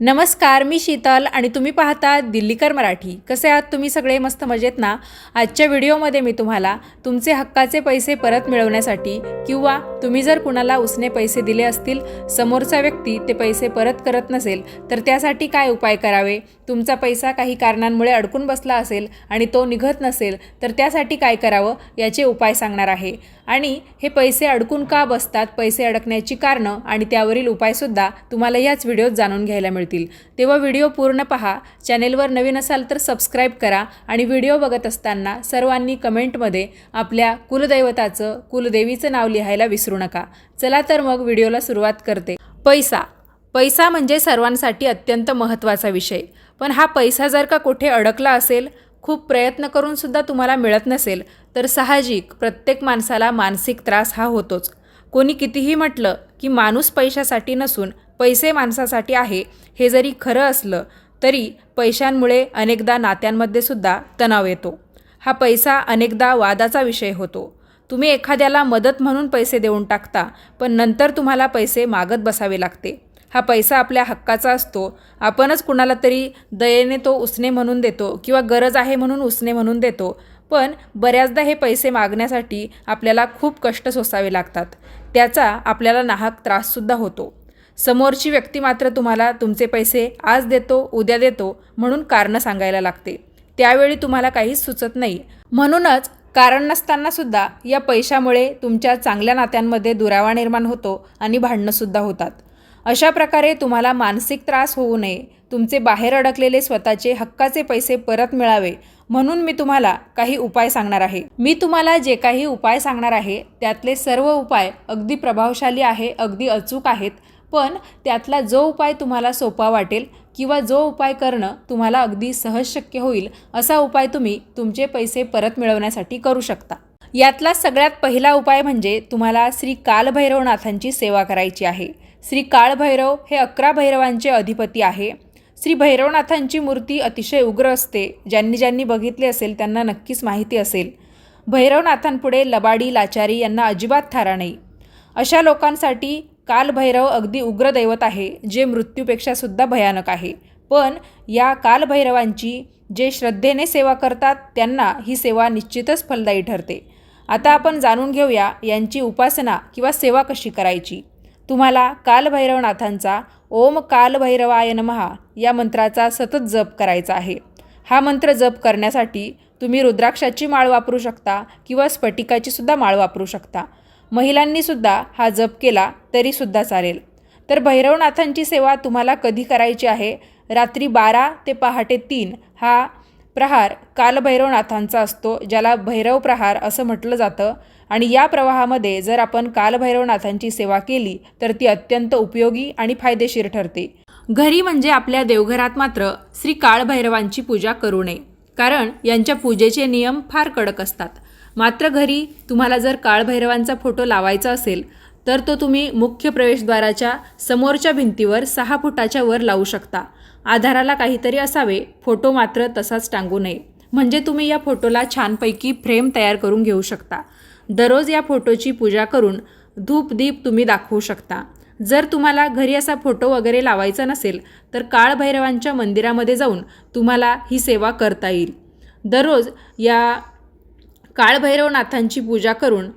नमस्कार मी शीतल आणि तुम्ही पाहता दिल्लीकर मराठी. कसे आहात तुम्ही सगळे? मस्त मजेत ना? आजच्या व्हिडिओमध्ये मी तुम्हाला तुमचे हक्काचे पैसे परत मिळवण्यासाठी किंवा तुम्ही जर कुणाला उसने पैसे दिले असतील समोरचा व्यक्ती ते पैसे परत करत नसेल तर त्यासाठी काय उपाय करावे? तुमचा पैसा काही कारणांमुळे अडकून बसला असेल आणि तो निघत नसेल तर त्यासाठी काय करावं? याचे उपाय सांगणार आहे. आणि हे पैसे अडकून का बसतात पैसे अडकण्याची कारणं आणि त्यावरील उपायसुद्धा तुम्हाला याच व्हिडिओत जाणून घ्यायला मिळतील. तेव्हा व्हिडिओ पूर्ण पहा चॅनेलवर नवीन असाल तर सबस्क्राईब करा आणि व्हिडिओ बघत असताना सर्वांनी कमेंटमध्ये आपल्या कुलदैवताचं कुलदेवीचं नाव लिहायला विसरू नका. चला तर मग व्हिडिओला सुरुवात करते. पैसा. पैसा म्हणजे सर्वांसाठी अत्यंत महत्त्वाचा विषय. पण हा पैसा जर का कुठे अडकला असेल खूप प्रयत्न करून सुद्धा तुम्हाला मिळत नसेल तर साहजिक प्रत्येक माणसाला मानसिक त्रास हा होतोच. कोणी कितीही म्हटलं की माणूस पैशासाठी नसून पैसे माणसासाठी आहे हे जरी खरं असलं तरी पैशांमुळे अनेकदा नात्यांमध्ये सुद्धा तणाव येतो. हा पैसा अनेकदा वादाचा विषय होतो. तुम्ही एखाद्याला मदत म्हणून पैसे देऊन टाकता पण नंतर तुम्हाला पैसे मागत बसावे लागते. हा पैसा आपल्या हक्काचा असतो. आपणच कुणाला तरी दयेने तो उसने म्हणून देतो किंवा गरज आहे म्हणून उसने म्हणून देतो. पण बऱ्याचदा हे पैसे मागण्यासाठी आपल्याला खूप कष्ट सोसावे लागतात. त्याचा आपल्याला नाहक त्राससुद्धा होतो. समोरची व्यक्ती मात्र तुम्हाला तुमचे पैसे आज देतो उद्या देतो म्हणून कारणं सांगायला लागते. त्यावेळी तुम्हाला काहीच सुचत नाही. म्हणूनच कारण नसतानासुद्धा या पैशामुळे तुमच्या चांगल्या नात्यांमध्ये दुरावा निर्माण होतो आणि भांडणंसुद्धा होतात. अशा प्रकारे तुम्हाला मानसिक त्रास होऊ नये. तुमचे बाहेर अडकलेले स्वतःचे हक्काचे पैसे परत मिळावे. म्हणून मी तुम्हाला काही उपाय सांगणार आहे. मी तुम्हाला जे काही उपाय सांगणार आहे त्यातले सर्व उपाय अगदी प्रभावशाली आहे अगदी अचूक आहेत. पण त्यातला जो उपाय तुम्हाला सोपा वाटेल किंवा जो उपाय करणं तुम्हाला अगदी सहज शक्य होईल असा उपाय तुम्ही तुमचे पैसे परत मिळवण्यासाठी करू शकता. यातला सगळ्यात पहिला उपाय म्हणजे तुम्हाला श्री कालभैरवनाथांची सेवा करायची आहे. श्री काळभैरव हे अकरा भैरवांचे अधिपती आहे. श्री भैरवनाथांची मूर्ती अतिशय उग्र असते. ज्यांनी ज्यांनी बघितले असेल त्यांना नक्कीच माहिती असेल. भैरवनाथांपुढे लबाडी लाचारी यांना अजिबात थारा नाही. अशा लोकांसाठी कालभैरव अगदी उग्र दैवत आहे जे मृत्यूपेक्षा सुद्धा भयानक आहे. पण या कालभैरवांची जे श्रद्धेने सेवा करतात त्यांना ही सेवा निश्चितच फलदायी ठरते. आता आपण जाणून घेऊया यांची उपासना किंवा सेवा कशी करायची. तुम्हाला कालभैरवनाथांचा ओम कालभैरवाय नमहा या मंत्राचा सतत जप करायचा आहे. हा मंत्र जप करण्यासाठी तुम्ही रुद्राक्षाची माळ वापरू शकता किंवा स्फटिकाची सुद्धा माळ वापरू शकता. महिलांनीसुद्धा हा जप केला तरीसुद्धा चालेल. तर भैरवनाथांची सेवा तुम्हाला कधी करायची आहे? रात्री बारा ते पहाटे तीन हा प्रहार कालभैरवनाथांचा असतो ज्याला भैरव प्रहार असं म्हटलं जातं. आणि या प्रवाहामध्ये जर आपण कालभैरवनाथांची सेवा केली तर ती अत्यंत उपयोगी आणि फायदेशीर ठरते. घरी म्हणजे आपल्या देवघरात मात्र श्री काळभैरवांची पूजा करू नये. कारण यांच्या पूजेचे नियम फार कडक असतात. मात्र घरी तुम्हाला जर काळभैरवांचा फोटो लावायचा असेल तर तो तुम्ही मुख्य प्रवेशद्वाराच्या समोरच्या भिंतीवर सहा फुटाच्या वर लावू शकता. आधाराला काहीतरी असावे. फोटो मात्र तसाच टांगू नये. म्हणजे तुम्ही या फोटोला छानपैकी फ्रेम तयार करून घेऊ शकता. दररोज या फोटोची पूजा करून धूप दीप तुम्ही दाखवू शकता. जर तुम्हाला घरी असा फोटो वगैरे लावायचा नसेल तर काळभैरवांच्या मंदिरामध्ये जाऊन तुम्हाला ही सेवा करता येईल. दररोज या काळभैरवनाथांची पूजा करून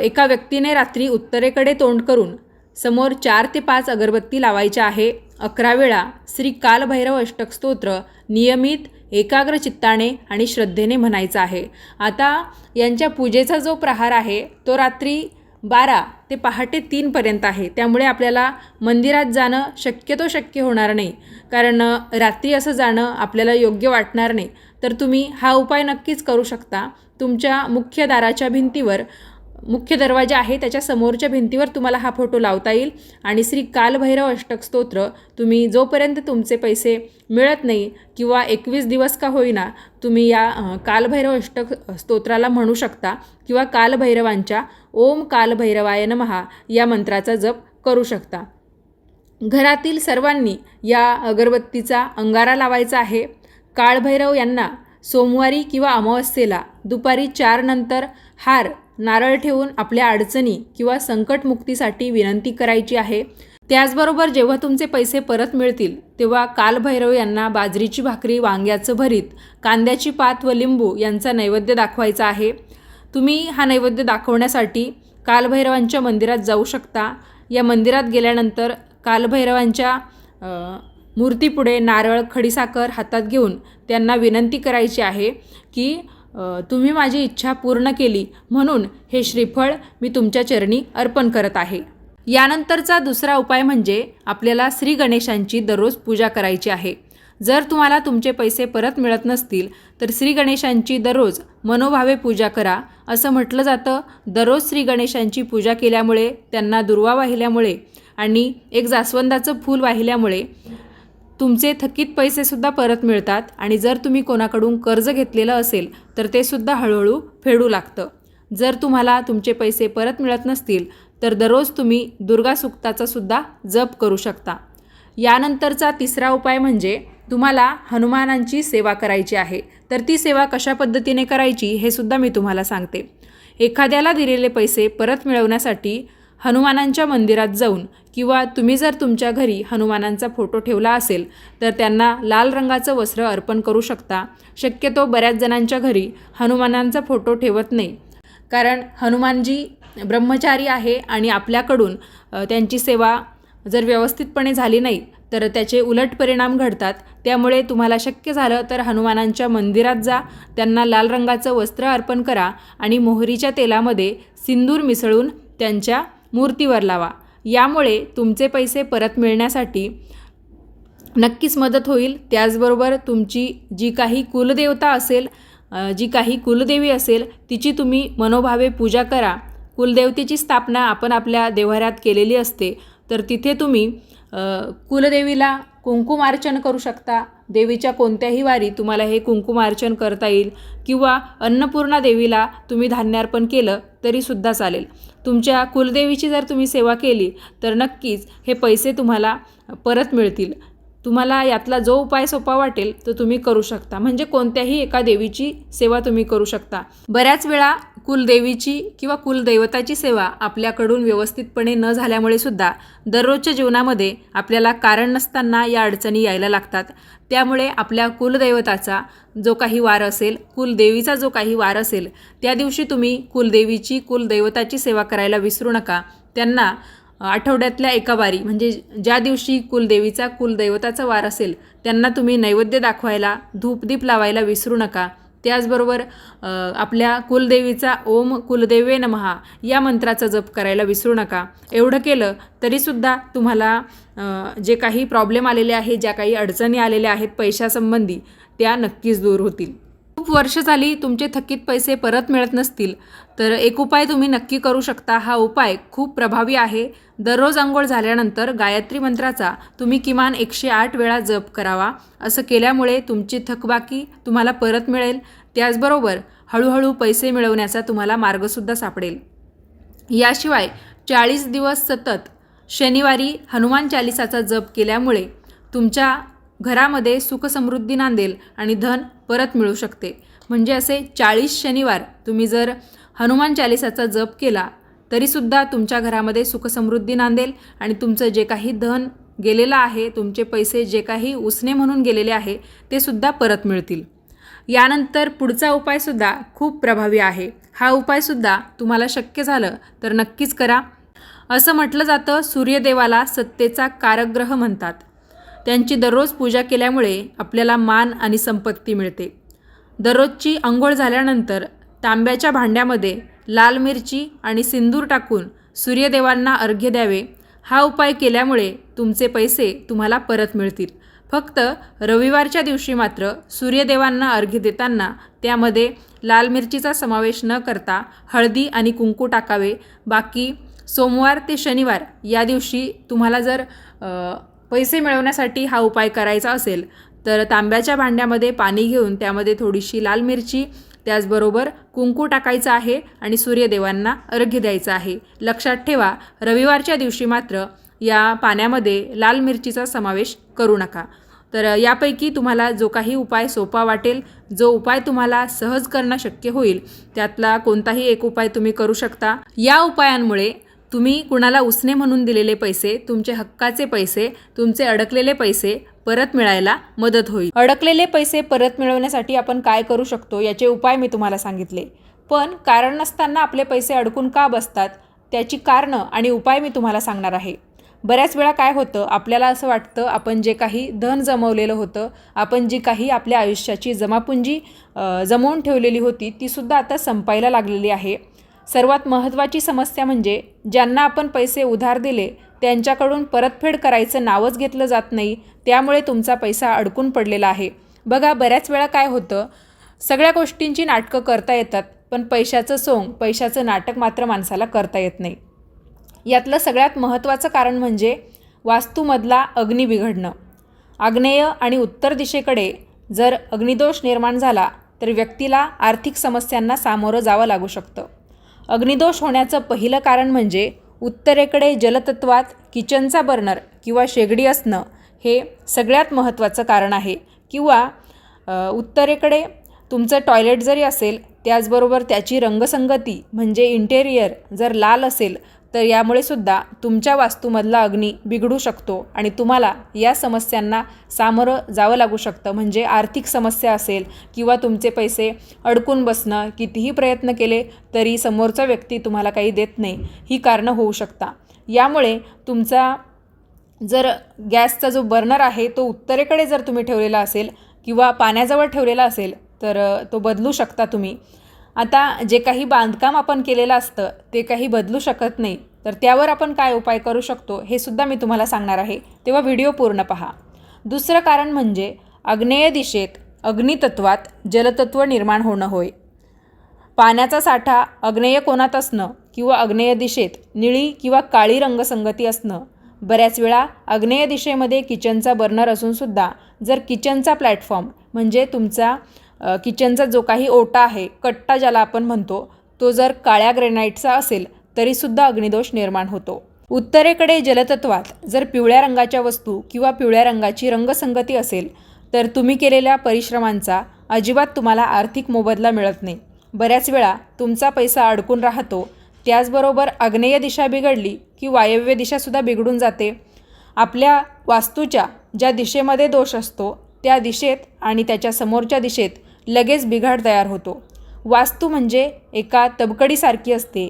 एका व्यक्तीने रात्री उत्तरेकडे तोंड करून समोर चार ते पाच अगरबत्ती लावायच्या आहे. अकरा वेळा श्री कालभैरव अष्टक स्तोत्र नियमित एकाग्र चित्ताने आणि श्रद्धेने म्हणायचं आहे. आता यांच्या पूजेचा जो प्रहार आहे तो रात्री बारा ते पहाटे तीनपर्यंत आहे. त्यामुळे आपल्याला मंदिरात जाणं शक्यतो शक्य होणार नाही. कारण रात्री असं जाणं आपल्याला योग्य वाटणार नाही. तर तुम्ही हा उपाय नक्कीच करू शकता. तुमच्या मुख्य दाराच्या भिंतीवर मुख्य दरवाजा आहे त्याच्या समोरच्या भिंतीवर तुम्हाला हा फोटो लावता येईल. आणि श्री कालभैरव अष्टक स्तोत्र तुम्ही जोपर्यंत तुमचे पैसे मिळत नाही किंवा एकवीस दिवस का होईना तुम्ही या कालभैरव अष्टक स्तोत्राला म्हणू शकता किंवा कालभैरवांच्या ओम कालभैरवाय नमहा या मंत्राचा जप करू शकता. घरातील सर्वांनी या अगरबत्तीचा अंगारा लावायचा आहे. काळभैरव यांना सोमवारी किंवा अमावस्येला दुपारी चार नंतर हार नारळ ठेवून आपल्या अडचणी किंवा संकटमुक्तीसाठी विनंती करायची आहे. त्याचबरोबर जेव्हा तुमचे पैसे परत मिळतील तेव्हा कालभैरव यांना बाजरीची भाकरी वांग्याचं भरीत कांद्याची पात व लिंबू यांचा नैवेद्य दाखवायचा आहे. तुम्ही हा नैवेद्य दाखवण्यासाठी कालभैरवांच्या मंदिरात जाऊ शकता. या मंदिरात गेल्यानंतर कालभैरवांच्या मूर्तीपुढे नारळ खडीसाखर हातात घेऊन त्यांना विनंती करायची आहे की तुम्ही माझी इच्छा पूर्ण केली म्हणून हे श्रीफळ मी तुमच्या चरणी अर्पण करत आहे. यानंतरचा दुसरा उपाय म्हणजे आपल्याला श्री गणेशांची दररोज पूजा करायची आहे. जर तुम्हाला तुमचे पैसे परत मिळत नसतील तर श्री गणेशांची दररोज मनोभावे पूजा करा. असं म्हटलं जातं दररोज श्री गणेशांची पूजा केल्यामुळे त्यांना दुर्वा वाहिल्यामुळे आणि एक जास्वंदाचं फूल वाहिल्यामुळे तुमचे थकीत पैसेसुद्धा परत मिळतात आणि जर तुम्ही कोणाकडून कर्ज घेतलेलं असेल तर ते सुद्धा हळूहळू फेडू लागतं. जर तुम्हाला तुमचे पैसे परत मिळत नसतील तर दररोज तुम्ही दुर्गा सुक्ताचा सुद्धा जप करू शकता. यानंतरचा तिसरा उपाय म्हणजे तुम्हाला हनुमानांची सेवा करायची आहे. तर ती सेवा कशा पद्धतीने करायची हे सुद्धा मी तुम्हाला सांगते. एखाद्याला दिलेले पैसे परत मिळवण्यासाठी हनुमानांच्या मंदिरात जाऊन किंवा तुम्ही जर तुमच्या घरी हनुमानांचा फोटो ठेवला असेल तर त्यांना लाल रंगाचं वस्त्र अर्पण करू शकता. शक्यतो बऱ्याच जणांच्या घरी हनुमानांचा फोटो ठेवत नाही. कारण हनुमानजी ब्रह्मचारी आहे आणि आपल्याकडून त्यांची सेवा जर व्यवस्थितपणे झाली नाही तर त्याचे उलट परिणाम घडतात. त्यामुळे तुम्हाला शक्य झालं तर हनुमानांच्या मंदिरात जा त्यांना लाल रंगाचं वस्त्र अर्पण करा आणि मोहरीच्या तेलामध्ये सिंदूर मिसळून त्यांच्या मूर्तीवर लावा. यामुळे तुमचे पैसे परत मिळण्यासाठी नक्कीच मदत होईल. त्याचबरोबर तुमची जी काही कुलदेवता असेल जी काही कुलदेवी असेल तिची तुम्ही मनोभावे पूजा करा. कुलदेवतेची स्थापना आपण आपल्या देव्हाऱ्यात केलेली असते. तर तिथे तुम्ही कुलदेवीला कुंकुमार्चन करू शकता. देवीच्या कोणत्याही वारी तुम्हाला हे कुंकुमार्चन करता येईल किंवा अन्नपूर्णा देवीला तुम्ही धान्यार्पण केलं तरीसुद्धा चालेल. तुमच्या कुलदेवीची जर तुम्ही सेवा केली तर नक्कीच हे पैसे तुम्हाला परत मिळतील. तुम्हाला यातला जो उपाय सोपा वाटेल तो तुम्ही करू शकता. म्हणजे कोणत्याही एका देवीची सेवा तुम्ही करू शकता. बऱ्याच वेळा कुलदेवीची किंवा कुलदैवताची सेवा आपल्याकडून व्यवस्थितपणे न झाल्यामुळे सुद्धा दररोजच्या जीवनामध्ये आपल्याला कारण नसताना या अडचणी यायला लागतात. त्यामुळे आपल्या कुलदैवताचा जो काही वार असेल कुलदेवीचा जो काही वार असेल त्या दिवशी तुम्ही कुलदेवीची कुलदैवताची सेवा करायला विसरू नका. त्यांना आठवड्यातल्या एका वारी म्हणजे ज्या दिवशी कुलदेवीचा कुलदैवताचा वार असेल त्यांना तुम्ही नैवेद्य दाखवायला धूपदीप लावायला विसरू नका. त्याचबरोबर आपल्या कुलदेवीचा ओम कुलदेवे नमहा या मंत्राचा जप करायला विसरू नका. एवढं केलं तरीसुद्धा तुम्हाला जे काही प्रॉब्लेम आलेले आहेत ज्या काही अडचणी आलेल्या आहेत पैशासंबंधी त्या नक्कीच दूर होतील. खूप वर्ष झाली तुमचे थकीत पैसे परत मिळत नसतील. तर एक उपाय तुम्ही नक्की करू शकता. हा उपाय खूप प्रभावी आहे. दररोज आंघोळ झाल्यानंतर गायत्री मंत्राचा तुम्ही किमान एकशे आठ वेळा जप करावा. असं केल्यामुळे तुमची थकबाकी तुम्हाला परत मिळेल. त्याचबरोबर हळूहळू पैसे मिळवण्याचा तुम्हाला मार्गसुद्धा सापडेल. याशिवाय चाळीस दिवस सतत शनिवारी हनुमान चालिसाचा जप केल्यामुळे तुमच्या घरामध्ये सुखसमृद्धी नांदेल आणि धन परत मिळू शकते. म्हणजे असे चाळीस शनिवार तुम्ही जर हनुमान चालिसाचा जप केला तरीसुद्धा तुमच्या घरामध्ये सुखसमृद्धी नांदेल आणि तुमचं जे काही धन गेलेलं आहे तुमचे पैसे जे काही उसने म्हणून गेलेले आहे ते सुद्धा परत मिळतील. यानंतर पुढचा उपायसुद्धा खूप प्रभावी आहे. हा उपायसुद्धा तुम्हाला शक्य झालं तर नक्कीच करा. असं म्हटलं जातं सूर्यदेवाला सत्तेचा कारकग्रह म्हणतात. त्यांची दररोज पूजा केल्यामुळे आपल्याला मान आणि संपत्ती मिळते. दररोजची अंघोळ झाल्यानंतर तांब्याच्या भांड्यामध्ये लाल मिरची आणि सिंदूर टाकून सूर्यदेवांना अर्घ्य द्यावे. हा उपाय केल्यामुळे तुमचे पैसे तुम्हाला परत मिळतील. फक्त रविवारच्या दिवशी मात्र सूर्यदेवांना अर्घ्य देताना त्यामध्ये लाल मिरचीचा समावेश न करता हळदी आणि कुंकू टाकावे. बाकी सोमवार ते शनिवार या दिवशी तुम्हाला जर पैसे मिळवण्यासाठी हा उपाय करायचा असेल तर तांब्याच्या भांड्यामध्ये पाणी घेऊन त्यामध्ये थोडीशी लाल मिरची त्याचबरोबर कुंकू टाकायचं आहे आणि सूर्यदेवांना अर्घ्य द्यायचं आहे. लक्षात ठेवा रविवारच्या दिवशी मात्र या पाण्यामध्ये लाल मिरचीचा समावेश करू नका. तर यापैकी तुम्हाला जो काही उपाय सोपा वाटेल जो उपाय तुम्हाला सहज करणं शक्य होईल त्यातला कोणताही एक उपाय तुम्ही करू शकता. या उपायांमुळे तुम्ही कुणाला उसने म्हणून दिलेले पैसे तुमचे हक्काचे पैसे तुमचे अडकलेले पैसे परत मिळायला मदत होईल. अडकलेले पैसे परत मिळवण्यासाठी आपण काय करू शकतो याचे उपाय मी तुम्हाला सांगितले. पण कारण नसताना आपले पैसे अडकून का बसतात? त्याची कारणं आणि उपाय मी तुम्हाला सांगणार आहे. बऱ्याच वेळा काय होतं? आपल्याला असं वाटतं आपण जे काही धन जमवलेलं होतं आपण जी काही आपल्या आयुष्याची जमापुंजी जमवून ठेवलेली होती तीसुद्धा आता संपायला लागलेली आहे. सर्वात महत्त्वाची समस्या म्हणजे ज्यांना आपण पैसे उधार दिले त्यांच्याकडून परतफेड करायचं नावच घेतलं जात नाही त्यामुळे तुमचा पैसा अडकून पडलेला आहे. बघा बऱ्याच वेळा काय होतं सगळ्या गोष्टींची नाटकं करता येतात पण पैशाचं सोंग पैशाचं नाटक मात्र माणसाला करता येत नाही. यातलं सगळ्यात महत्त्वाचं कारण म्हणजे वास्तूमधला अग्नी बिघडणं. आग्नेय आणि उत्तर दिशेकडे जर अग्निदोष निर्माण झाला तर व्यक्तीला आर्थिक समस्यांना सामोरं जावं लागू शकतं. अग्निदोष होण्याचं पहिलं कारण म्हणजे उत्तरेकडे जलतत्वात किचनचा बर्नर किंवा शेगडी असणं हे सगळ्यात महत्त्वाचं कारण आहे. किंवा उत्तरेकडे तुमचं टॉयलेट जरी असेल त्याचबरोबर त्याची रंगसंगती म्हणजे इंटेरियर जर लाल असेल तर यामुळे सुद्धा तुमच्या वास्तूमधला अग्नी बिघडू शकतो आणि तुम्हाला या समस्यांना सामोरं जावं लागू शकतं. म्हणजे आर्थिक समस्या असेल किंवा तुमचे पैसे अडकून बसणं कितीही प्रयत्न केले तरी समोरचा व्यक्ती तुम्हाला काही देत नाही. ही कारणं होऊ शकता. यामुळे तुमचा जर गॅसचा जो बर्नर आहे तो उत्तरेकडे जर तुम्ही ठेवलेला असेल किंवा पाण्याजवळ ठेवलेला असेल तर तो बदलू शकता तुम्ही. आता जे काही बांधकाम आपण केलेलं असतं ते काही बदलू शकत नाही. तर त्यावर आपण काय उपाय करू शकतो हे सुद्धा मी तुम्हाला सांगणार आहे. तेव्हा व्हिडिओ पूर्ण पहा. दुसरं कारण म्हणजे आग्नेय दिशेत अग्नितत्वात जलतत्व निर्माण होणं होय. पाण्याचा साठा अग्नेय कोणात असणं किंवा अग्नेय दिशेत निळी किंवा काळी रंगसंगती असणं. बऱ्याच वेळा अग्नेय दिशेमध्ये किचनचा बर्नर असूनसुद्धा जर किचनचा प्लॅटफॉर्म म्हणजे तुमचा किचनचा जो काही ओटा आहे कट्टा ज्याला आपण म्हणतो तो जर काळ्या ग्रेनाईटचा असेल तरीसुद्धा अग्निदोष निर्माण होतो. उत्तरेकडे जलतत्वात जर पिवळ्या रंगाच्या वस्तू किंवा पिवळ्या रंगाची रंगसंगती असेल तर तुम्ही केलेल्या परिश्रमांचा अजिबात तुम्हाला आर्थिक मोबदला मिळत नाही. बऱ्याच वेळा तुमचा पैसा अडकून राहतो त्याचबरोबर आग्नेय दिशा बिघडली की वायव्य दिशासुद्धा बिघडून जाते. आपल्या वास्तूच्या ज्या दिशेमध्ये दोष असतो त्या दिशेत आणि त्याच्या समोरच्या दिशेत लगेच बिघाड तयार होतो. वास्तू म्हणजे एका तबकडीसारखी असते.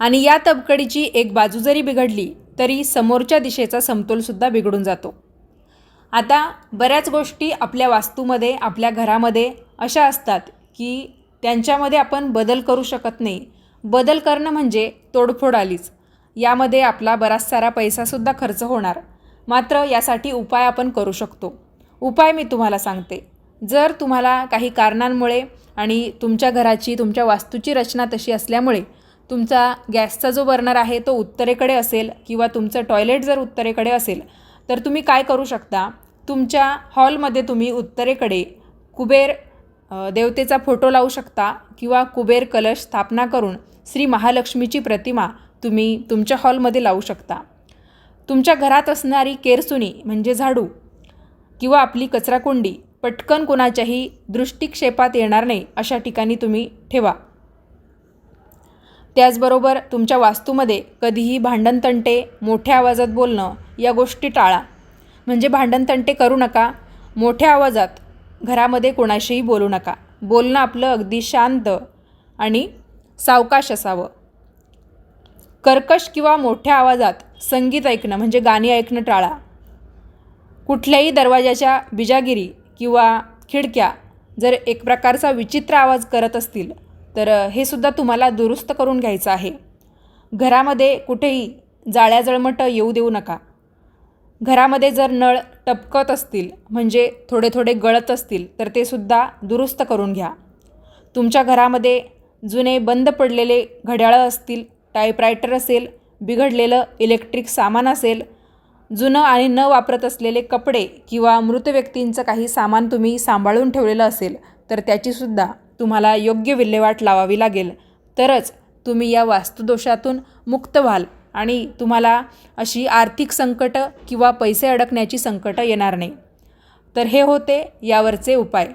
आणि या तबकडीची एक बाजू जरी बिघडली तरी समोरच्या दिशेचा समतोलसुद्धा बिघडून जातो. आता बऱ्याच गोष्टी आपल्या वास्तूमध्ये आपल्या घरामध्ये अशा असतात की त्यांच्यामध्ये आपण बदल करू शकत नाही. बदल करणं म्हणजे तोडफोड आलीच. यामध्ये आपला बराच सारा पैसासुद्धा खर्च होणार. मात्र यासाठी उपाय आपण करू शकतो. उपाय मी तुम्हाला सांगते. जर तुम्हाला काही कारणांमुळे आणि तुमच्या घराची तुमच्या वास्तूची रचना तशी असल्यामुळे तुमचा गॅसचा जो बर्नर आहे तो उत्तरेकडे असेल किंवा तुमचं टॉयलेट जर उत्तरेकडे असेल तर तुम्ही काय करू शकता? तुमच्या हॉलमध्ये तुम्ही उत्तरेकडे कुबेर देवतेचा फोटो लावू शकता किंवा कुबेर कलश स्थापना करून श्री महालक्ष्मीची प्रतिमा तुम्ही तुमच्या हॉलमध्ये लावू शकता. तुमच्या घरात असणारी केरसुनी म्हणजे झाडू किंवा आपली कचराकुंडी पटकन कोणाच्याही दृष्टिक्षेपात येणार नाही अशा ठिकाणी तुम्ही ठेवा. त्याचबरोबर तुमच्या वास्तूमध्ये कधीही भांडणतंटे मोठ्या आवाजात बोलणं या गोष्टी टाळा. म्हणजे भांडणतंटे करू नका मोठ्या आवाजात घरामध्ये कोणाशीही बोलू नका. बोलणं आपलं अगदी शांत आणि सावकाश असावं. कर्कश किंवा मोठ्या आवाजात संगीत ऐकणं म्हणजे गाणी ऐकणं टाळा. कुठल्याही दरवाजाच्या बिजागिरी किंवा खिडक्या जर एक प्रकारचा विचित्र आवाज करत असतील तर हे सुद्धा तुम्हाला दुरुस्त करून घ्यायचं आहे. घरामध्ये कुठेही जाळ्या जळमटं येऊ देऊ नका. घरामध्ये जर नळ टपकत असतील म्हणजे थोडे थोडे गळत असतील तर ते सुद्धा दुरुस्त करून घ्या. तुमच्या घरामध्ये जुने बंद पडलेले घड्याळं असतील टाईपरायटर असेल बिघडलेलं इलेक्ट्रिक सामान असेल जुनं आणि न वापरत असलेले कपडे किंवा मृत व्यक्तींचं काही सामान तुम्ही सांभाळून ठेवलेलं असेल तर त्याचीसुद्धा तुम्हाला योग्य विल्हेवाट लावावी लागेल. तरच तुम्ही या वास्तुदोषातून मुक्त व्हाल आणि तुम्हाला अशी आर्थिक संकटं किंवा पैसे अडकण्याची संकटं येणार नाही. तर हे होते यावरचे उपाय.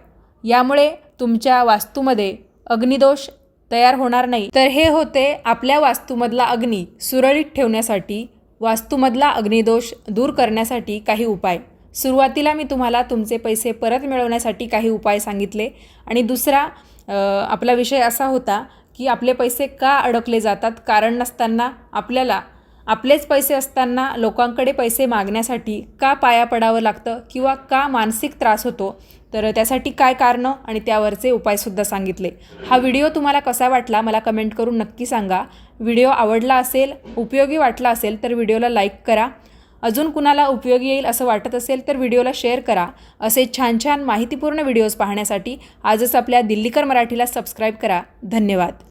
यामुळे तुमच्या वास्तूमध्ये अग्निदोष तयार होणार नाही. तर हे होते आपल्या वास्तूमधला अग्नी सुरळीत ठेवण्यासाठी वास्तूमधला अग्निदोष दूर करण्यासाठी काही उपाय. सुरुवातीला मी तुम्हाला तुमचे पैसे परत मिळवण्यासाठी काही उपाय सांगितले. आणि दुसरा आपला विषय असा होता की आपले पैसे का अडकले जातात? कारण नसताना आपल्याला आपलेच पैसे असताना लोकांकडे पैसे मागण्यासाठी का पाया पडावं लागतं किंवा का मानसिक त्रास होतो? तर त्यासाठी काय कारणं? आणि त्यावरचे उपायसुद्धा सांगितले. हा व्हिडिओ तुम्हाला कसा वाटला? मला कमेंट करून नक्की सांगा. व्हिडिओ आवडला असेल उपयोगी वाटला असेल तर व्हिडिओला लाईक करा. अजून कुणाला उपयोगी येईल असं वाटत असेल तर व्हिडिओला शेअर करा. असे छान छान माहितीपूर्ण व्हिडिओज पाहण्यासाठी आजच आपल्या दिल्लीकर मराठीला सबस्क्राईब करा. धन्यवाद.